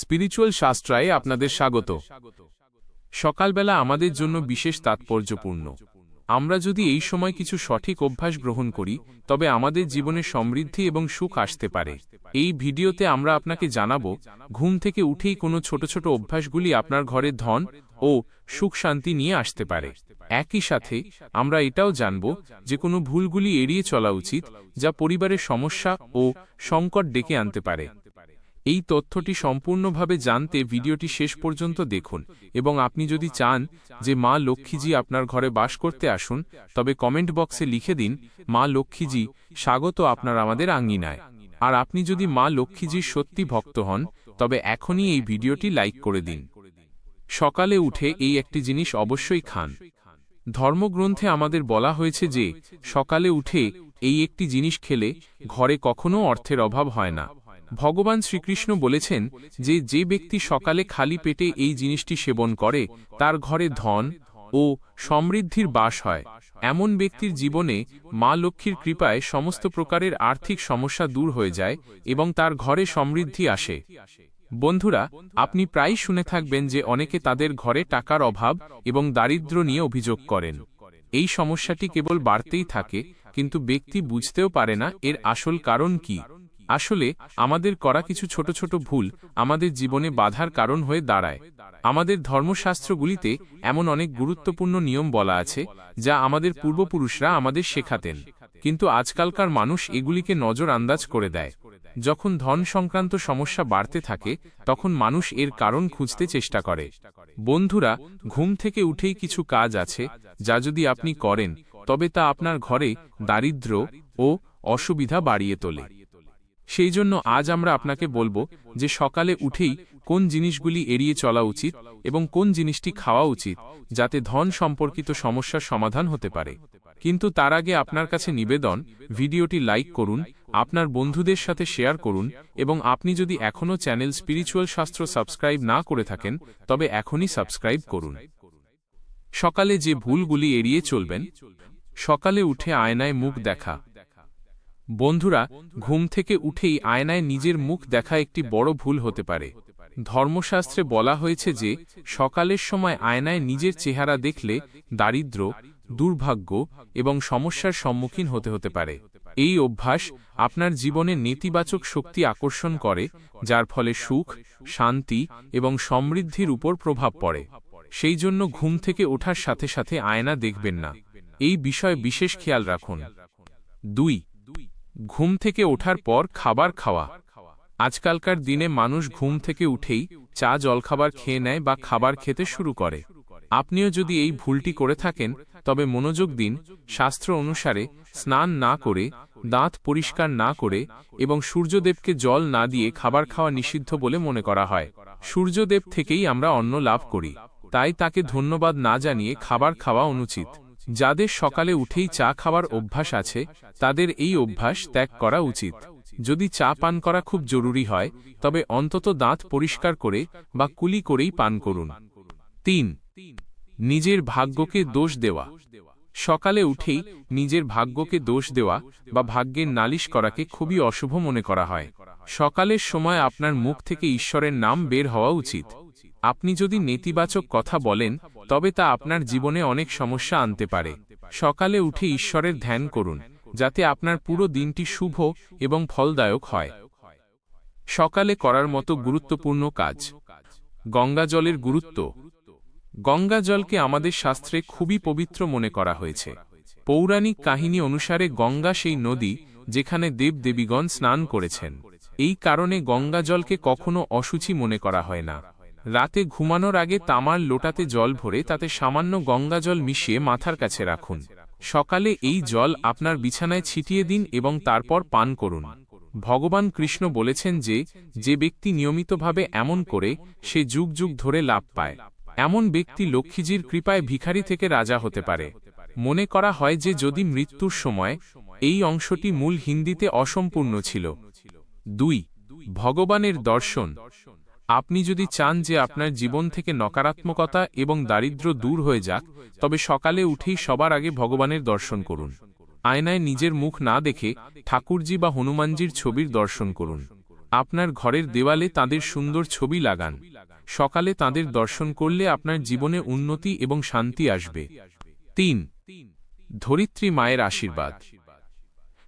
Spiritual শাস্ত্রায় আপনাদের স্বাগত। সকালবেলা আমাদের জন্য বিশেষ তাৎপর্যপূর্ণ। আমরা যদি এই সময় কিছু সঠিক অভ্যাস গ্রহণ করি, তবে আমাদের জীবনে সমৃদ্ধি এবং সুখ আসতে পারে। এই ভিডিওতে আমরা আপনাকে জানাব, ঘুম থেকে উঠেই কোনো ছোট ছোট অভ্যাসগুলি আপনার ঘরে ধন ও সুখ শান্তি নিয়ে আসতে পারে। একই সাথে, আমরা এটাও জানব যে কোনো ভুলগুলি এড়িয়ে চলা উচিত, যা পরিবারের সমস্যা ও সংকট ডেকে আনতে পারে। এই তথ্যটি সম্পূর্ণভাবে জানতে ভিডিওটি শেষ পর্যন্ত দেখুন এবং আপনি যদি চান যে মা লক্ষ্মীজি আপনার ঘরে বাস করতে আসুন, তবে কমেন্ট বক্সে লিখে দিন, মা লক্ষ্মীজি, স্বাগত আপনার আমাদের আঙ্গিনায় আর আপনি যদি মা লক্ষ্মীজির সত্যি ভক্ত হন, তবে এখনই এই ভিডিওটি লাইক করে দিন। সকালে উঠে এই একটি জিনিস অবশ্যই খান। ধর্মগ্রন্থে আমাদের বলা হয়েছে যে, সকালে উঠে এই একটি জিনিস খেলে ঘরে কখনো অর্থের অভাব হয় না। ভগবান শ্রীকৃষ্ণ বলেছেন যে যে ব্যক্তি সকালে খালি পেটে এই জিনিসটি সেবন করে, তার ঘরে ধন ও সমৃদ্ধির বাস হয়। এমন ব্যক্তির জীবনে মা লক্ষ্মীর কৃপায় সমস্ত প্রকারের আর্থিক সমস্যা দূর হয়ে যায় এবং তার ঘরে সমৃদ্ধি আসে। বন্ধুরা, আপনি প্রায় শুনে থাকবেন যে, অনেকে তাদের ঘরে টাকার অভাব এবং দারিদ্র নিয়ে অভিযোগ করেন। এই সমস্যাটি কেবল বাড়তেই থাকে, কিন্তু ব্যক্তি বুঝতেও পারে না এর আসল কারণ কি। আসলে, আমাদের করা কিছু ছোট ছোট ভুল আমাদের জীবনে বাধার কারণ হয়ে দাঁড়ায়। আমাদের ধর্মশাস্ত্রগুলিতে এমন অনেক গুরুত্বপূর্ণ নিয়ম বলা আছে, যা আমাদের পূর্বপুরুষরা আমাদের শেখাতেন। কিন্তু আজকালকার মানুষ এগুলিকে নজর আন্দাজ করে দেয়। যখন ধন সংক্রান্ত সমস্যা বাড়তে থাকে, তখন মানুষ এর কারণ খুঁজতে চেষ্টা করে। বন্ধুরা, ঘুম থেকে উঠেই কিছু কাজ আছে, যা যদি আপনি করেন, তবে তা আপনার ঘরে দারিদ্র ও অসুবিধা বাড়িয়ে তোলে। সেই জন্য আজ আমরা আপনাকে বলব যে সকালে উঠেই কোন জিনিসগুলি এড়িয়ে চলা উচিত এবং কোন জিনিসটি খাওয়া উচিত, যাতে ধন সম্পর্কিত সমস্যার সমাধান হতে পারে। কিন্তু তার আগে আপনার কাছে নিবেদন, ভিডিওটি লাইক করুন, আপনার বন্ধুদের সাথে শেয়ার করুন এবং আপনি যদি এখনও চ্যানেল স্পিরিচুয়াল শাস্ত্র সাবস্ক্রাইব না করে থাকেন, তবে এখনই সাবস্ক্রাইব করুন। সকালে যে ভুলগুলি এড়িয়ে চলবেন, সকালে উঠে আয়নায় মুখ দেখা। বন্ধুরা, ঘুম থেকে উঠেই আয়নায় নিজের মুখ দেখা একটি বড় ভুল হতে পারে। ধর্মশাস্ত্রে বলা হয়েছে যে, সকালের সময় আয়নায় নিজের চেহারা দেখলে দারিদ্র, দুর্ভাগ্য এবং সমস্যার সম্মুখীন হতে হতে পারে। এই অভ্যাস আপনার জীবনে নেতিবাচক শক্তি আকর্ষণ করে, যার ফলে সুখ, শান্তি এবং সমৃদ্ধির উপর প্রভাব পড়ে। সেই জন্য ঘুম থেকে ওঠার সাথে সাথে আয়না দেখবেন না। এই বিষয়ে বিশেষ খেয়াল রাখুন। দুই ঘুম থেকে ওঠার পর খাবার খাওয়া। আজকালকার দিনে মানুষ ঘুম থেকে উঠেই চা জলখাবার খেয়ে নেয় বা খাবার খেতে শুরু করে। আপনিও যদি এই ভুলটি করে থাকেন, তবে মনোযোগ দিন, শাস্ত্র অনুসারে স্নান না করে, দাঁত পরিষ্কার না করে এবং সূর্যদেবকে জল না দিয়ে খাবার খাওয়া নিষিদ্ধ বলে মনে করা হয়। সূর্যদেব থেকেই আমরা অন্ন লাভ করি। তাই তাকে ধন্যবাদ না জানিয়ে খাবার খাওয়া অনুচিত। যাদের সকালে উঠেই চা খাওয়ার অভ্যাস আছে, তাদের এই অভ্যাস ত্যাগ করা উচিত। যদি চা পান করা খুব জরুরি হয়, তবে অন্তত দাঁত পরিষ্কার করে বা কুলি করেই পান করুন। তিন, নিজের ভাগ্যকে দোষ দেওয়া। সকালে উঠেই নিজের ভাগ্যকে দোষ দেওয়া বা ভাগ্যের নালিশ করাকে খুবই অশুভ মনে করা হয়। সকালের সময় আপনার মুখ থেকে ঈশ্বরের নাম বের হওয়া উচিত। আপনি যদি নেতিবাচক কথা বলেন, তবে তা আপনার জীবনে অনেক সমস্যা আনতে পারে। সকালে উঠে ঈশ্বরের ধ্যান করুন, যাতে আপনার পুরো দিনটি শুভ এবং ফলদায়ক হয়। সকালে করার মতো গুরুত্বপূর্ণ কাজ। গঙ্গা জলের গুরুত্ব। গঙ্গা জলকে আমাদের শাস্ত্রে খুবই পবিত্র মনে করা হয়েছে। পৌরাণিক কাহিনী অনুসারে গঙ্গা সেই নদী, যেখানে দেব দেবীগণ স্নান করেছেন। এই কারণে গঙ্গা জলকে কখনো অসুচি মনে করা হয় না। রাতে ঘুমানোর আগে তামার লোটাতে জল ভরে তাতে সামান্য গঙ্গা জল মিশিয়ে মাথার কাছে রাখুন। সকালে এই জল আপনার বিছানায় ছিটিয়ে দিন এবং তারপর পান করুন। ভগবান কৃষ্ণ বলেছেন যে যে ব্যক্তি নিয়মিতভাবে এমন করে, সে যুগ যুগ ধরে লাভ পায়। এমন ব্যক্তি লক্ষ্মীজির কৃপায় ভিখারি থেকে রাজা হতে পারে। মনে করা হয় যে যদি মৃত্যুর সময়, এই অংশটি মূল হিন্দিতে অসম্পূর্ণ ছিল। দুই, ভগবানের দর্শন। আপনি যদি চান যে আপনার জীবন থেকে নকারাত্মকতা এবং দারিদ্র দূর হয়ে যাক, তবে সকালে উঠেই সবার আগে ভগবানের দর্শন করুন। আয়নায় নিজের মুখ না দেখে ঠাকুরজি বা হনুমানজির ছবির দর্শন করুন। আপনার ঘরের দেওয়ালে তাদের সুন্দর ছবি লাগান। সকালে তাদের দর্শন করলে আপনার জীবনে উন্নতি এবং শান্তি আসবে। তিন, ধরিত্রী মায়ের আশীর্বাদ।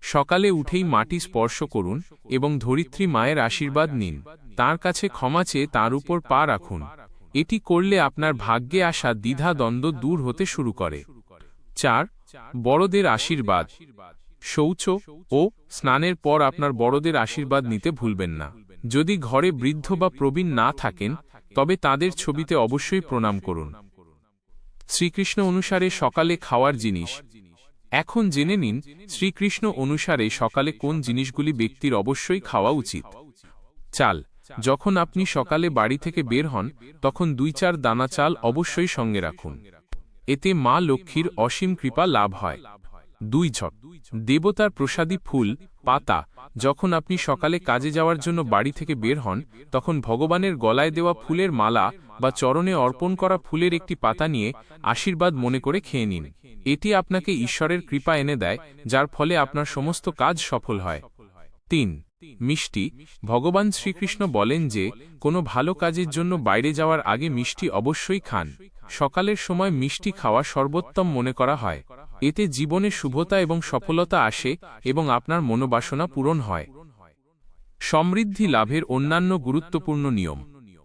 সকালে উঠেই মাটি স্পর্শ করুন এবং ধরিত্রী মায়ের আশীর্বাদ নিন। তার কাছে ক্ষমা চেয়ে তার উপর পা রাখুন। এটি করলে আপনার ভাগ্যে আসা দ্বিধা দ্বন্দ্ব দূর হতে শুরু করে। চার, বড়দের আশীর্বাদ। শৌচ ও স্নানের পর আপনার বড়দের আশীর্বাদ নিতে ভুলবেন না। যদি ঘরে বৃদ্ধ বা প্রবীণ না থাকেন, তবে তাদের ছবিতে অবশ্যই প্রণাম করুন। শ্রীকৃষ্ণ অনুসারে সকালে খাওয়ার জিনিস। এখন জেনে নিন শ্রীকৃষ্ণ অনুসারে সকালে কোন জিনিসগুলি ব্যক্তির অবশ্যই খাওয়া উচিত। চাল। যখন আপনি সকালে বাড়ি থেকে বের হন, তখন দুই চার দানা চাল অবশ্যই সঙ্গে রাখুন। এতে মা লক্ষ্মীর অসীম কৃপা লাভ হয়। দুই ঝক দেবতার প্রসাদী ফুল, পাতা, যখন আপনি সকালে কাজে যাওয়ার জন্য বাড়ি থেকে বের হন, তখন ভগবানের গলায় দেওয়া ফুলের মালা বা চরণে অর্পণ করা ফুলের একটি পাতা নিয়ে আশীর্বাদ মনে করে খেয়ে নিন। এটি আপনাকে ঈশ্বরের কৃপা এনে দেয়, যার ফলে আপনার সমস্ত কাজ সফল হয়। তিন, মিষ্টি। ভগবান শ্রীকৃষ্ণ বলেন যে, কোনো ভালো কাজের জন্য বাইরে যাওয়ার আগে মিষ্টি অবশ্যই খান। সকালের সময় মিষ্টি খাওয়া সর্বোত্তম মনে করা হয়। এতে জীবনে শুভতা এবং সফলতা আসে এবং আপনার মনোবাসনা পূরণ হয়। সমৃদ্ধি লাভের অন্যান্য গুরুত্বপূর্ণ নিয়ম।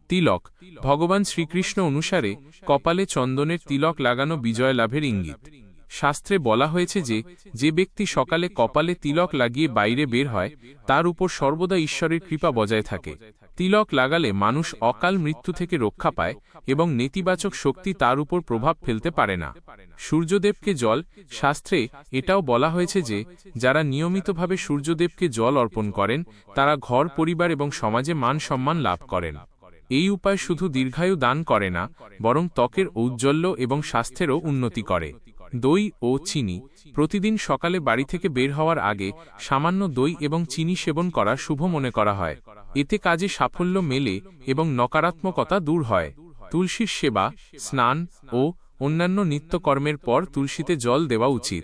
তিলক। ভগবান শ্রীকৃষ্ণ অনুসারে কপালে চন্দনের তিলক লাগানো বিজয় লাভের ইঙ্গিত। শাস্ত্রে বলা হয়েছে যে যে ব্যক্তি সকালে কপালে তিলক লাগিয়ে বাইরে বের হয়, তার উপর সর্বদা ঈশ্বরের কৃপা বজায় থাকে। তিলক লাগালে মানুষ অকাল মৃত্যু থেকে রক্ষা পায় এবং নেতিবাচক শক্তি তার উপর প্রভাব ফেলতে পারে না। সূর্যদেবকে জল, শাস্ত্রে এটাও বলা হয়েছে যে, যারা নিয়মিতভাবে সূর্যদেবকে জল অর্পণ করেন, তারা ঘর, পরিবার এবং সমাজে মান সম্মান লাভ করেন। এই উপায় শুধু দীর্ঘায়ু দান করে না, বরং ত্বকের ঔজ্জ্বল্য এবং স্বাস্থ্যেরও উন্নতি করে। দই ও চিনি। প্রতিদিন সকালে বাড়ি থেকে বের হওয়ার আগে সামান্য দই এবং চিনি সেবন করা শুভ মনে করা হয়। এতে কাজে সাফল্য মেলে এবং নকারাত্মকতা দূর হয়। তুলসীর সেবা, স্নান ও অন্যান্য নিত্যকর্মের পর তুলসীতে জল দেওয়া উচিত।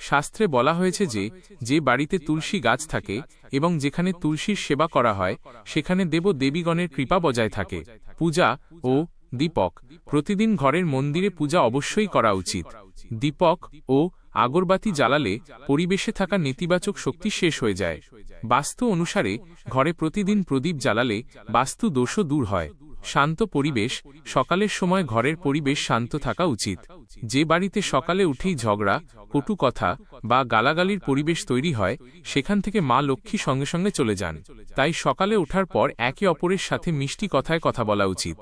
শাস্ত্রে বলা হয়েছে যে যে বাড়িতে তুলসী গাছ থাকে এবং যেখানে তুলসীর সেবা করা হয়, সেখানে দেব দেবীগণের কৃপা বজায় থাকে। পূজা ও দীপক, প্রতিদিন ঘরের মন্দিরে পূজা অবশ্যই করা উচিত। দীপক ও আগরবাতি জ্বালালে পরিবেশে থাকা নেতিবাচক শক্তি শেষ হয়ে যায়। বাস্তু অনুসারে, ঘরে প্রতিদিন প্রদীপ জ্বালালে বাস্তু দোষও দূর হয়। শান্ত পরিবেশ, সকালের সময় ঘরের পরিবেশ শান্ত থাকা উচিত। যে বাড়িতে সকালে উঠেই ঝগড়া, কটু কথা বা গালাগালির পরিবেশ তৈরি হয়, সেখান থেকে মা লক্ষ্মী সঙ্গে সঙ্গে চলে যান। তাই সকালে ওঠার পর একে অপরের সাথে মিষ্টি কথায় কথা বলা উচিত।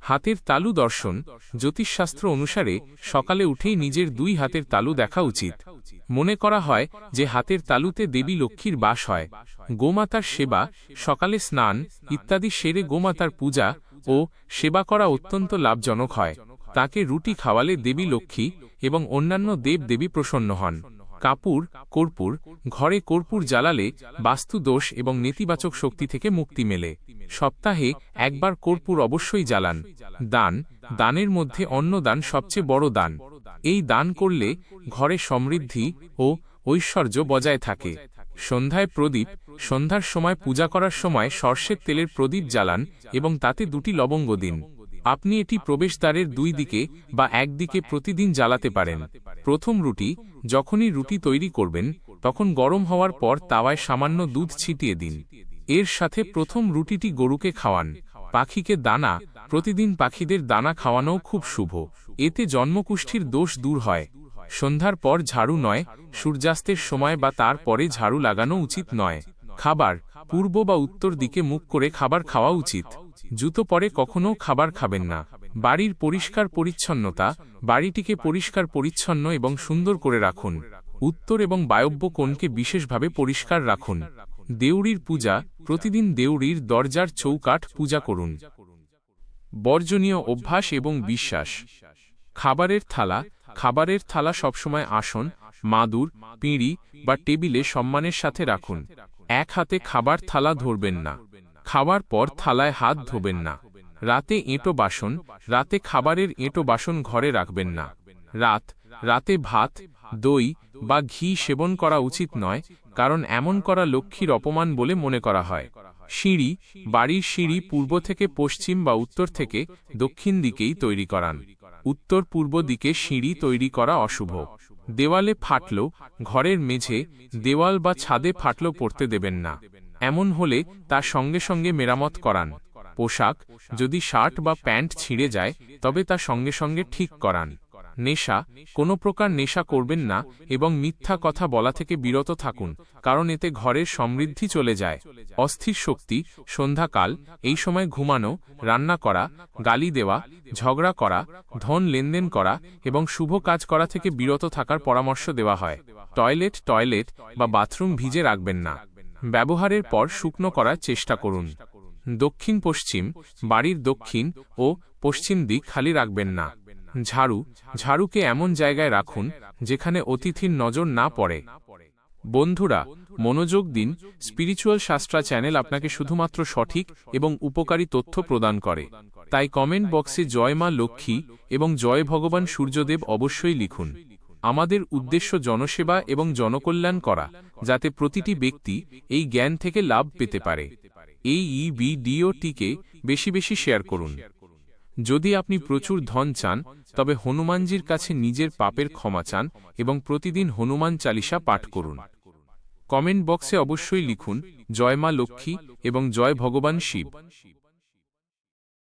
হাতের তালু দর্শন, জ্যোতিষশাস্ত্র অনুসারে সকালে উঠেই নিজের দুই হাতের তালু দেখা উচিত। মনে করা হয় যে হাতের তালুতে দেবী লক্ষ্মীর বাস হয়। গোমাতার সেবা, সকালে স্নান, ইত্যাদি সেরে গোমাতার পূজা ও সেবা করা অত্যন্ত লাভজনক হয়। তাকে রুটি খাওয়ালে দেবী লক্ষ্মী এবং অন্যান্য দেব দেবী প্রসন্ন হন। কাপুর, কর্পূর, ঘরে কর্পূর জ্বালালে বাস্তু দোষ এবং নেতিবাচক শক্তি থেকে মুক্তি মেলে। সপ্তাহে একবার কর্পূর অবশ্যই জ্বালান। দান, দানের মধ্যে অন্ন দান সবচেয়ে বড় দান। এই দান করলে ঘরে সমৃদ্ধি ও ঐশ্বর্য বজায় থাকে। সন্ধ্যায় প্রদীপ, সন্ধ্যার সময় পূজা করার সময় সর্ষের তেলের প্রদীপ জ্বালান এবং তাতে দুটি লবঙ্গ দিন। আপনি এটি প্রবেশদ্বারের দুই দিকে বা একদিকে প্রতিদিন জ্বালাতে পারেন। প্রথম রুটি, যখনই রুটি তৈরি করবেন, তখন গরম হওয়ার পর তাওয়ায় সামান্য দুধ ছিটিয়ে দিন। এর সাথে প্রথম রুটিটি গরুকে খাওয়ান। পাখিকে দানা, প্রতিদিন পাখিদের দানা খাওয়ানোও খুব শুভ। এতে জন্মকুষ্ঠির দোষ দূর হয়। সন্ধ্যার পর ঝাড়ু নয়, সূর্যাস্তের সময় বা তার পরে ঝাড়ু লাগানো উচিত নয়। খাবার, পূর্ব বা উত্তর দিকে মুখ করে খাবার খাওয়া উচিত। জুতো পরে কখনও খাবার খাবেন না। বাড়ির পরিষ্কার পরিচ্ছন্নতা, বাড়িটিকে পরিষ্কার পরিচ্ছন্ন এবং সুন্দর করে রাখুন। উত্তর এবং বায়ব্য কোণকে বিশেষভাবে পরিষ্কার রাখুন। দেউড়ির পূজা, প্রতিদিন দেউড়ির দরজার চৌকাঠ পূজা করুন। বর্জনীয় অভ্যাস এবং বিশ্বাস। খাবারের থালা খাবারের থালা সবসময় আসন, মাদুর, পিঁড়ি বা টেবিলে সম্মানের সাথে রাখুন। এক হাতে খাবার থালা ধরবেন না। খাওয়ার পর থালায় হাত ধোবেন না। রাতে এঁটো বাসন, রাতে খাবারের এঁটো বাসন ঘরে রাখবেন না। রাত, রাতে ভাত, দই বা ঘি সেবন করা উচিত নয়, কারণ এমন করা লক্ষ্মীর অপমান বলে মনে করা হয়। সিঁড়ি, বাড়ির সিঁড়ি পূর্ব থেকে পশ্চিম বা উত্তর থেকে দক্ষিণ দিকেই তৈরি করান। উত্তর পূর্ব দিকে সিঁড়ি তৈরি করা অশুভ। দেওয়ালে ফাটল, ঘরের মেঝে দেওয়াল বা ছাদে ফাটল পড়তে দেবেন না। এমন হলে তার সঙ্গে সঙ্গে মেরামত করান। পোশাক, যদি শার্ট বা প্যান্ট ছিঁড়ে যায়, তবে তা সঙ্গে সঙ্গে ঠিক করান। নেশা, কোনো প্রকার নেশা করবেন না এবং মিথ্যা কথা বলা থেকে বিরত থাকুন, কারণ এতে ঘরের সমৃদ্ধি চলে যায়। অস্থির শক্তি, সন্ধ্যাকাল, এই সময় ঘুমানো, রান্না করা, গালি দেওয়া, ঝগড়া করা, ধন লেনদেন করা এবং শুভ কাজ করা থেকে বিরত থাকার পরামর্শ দেওয়া হয়। টয়লেট টয়লেট বা বাথরুম ভিজে রাখবেন না। ব্যবহারের পর শুকনো করার চেষ্টা করুন। দক্ষিণ পশ্চিম বাড়ির দক্ষিণ ও পশ্চিম দিক খালি রাখবেন না। ঝাড়ু, ঝাড়ুকে এমন জায়গায় রাখুন যেখানে অতিথির নজর না পড়ে। বন্ধুরা, মনোযোগ দিন স্পিরিচুয়াল শাস্ত্রা চ্যানেল আপনাকে শুধুমাত্র সঠিক এবং উপকারী তথ্য প্রদান করে। তাই কমেন্ট বক্সে জয় মা লক্ষ্মী এবং জয় ভগবান সূর্যদেব অবশ্যই লিখুন। আমাদের উদ্দেশ্য জনসেবা এবং জনকল্যাণ করা, যাতে প্রতিটি ব্যক্তি এই জ্ঞান থেকে লাভ পেতে পারে। এই ই ভিডিওটিকে বেশি বেশি শেয়ার করুন। যদি আপনি প্রচুর ধন চান, তবে হনুমানজির কাছে নিজের পাপের ক্ষমা চান এবং প্রতিদিন হনুমান চালিসা পাঠ করুন। কমেন্ট বক্সে অবশ্যই লিখুন, জয় মা লক্ষ্মী এবং জয় ভগবান শিব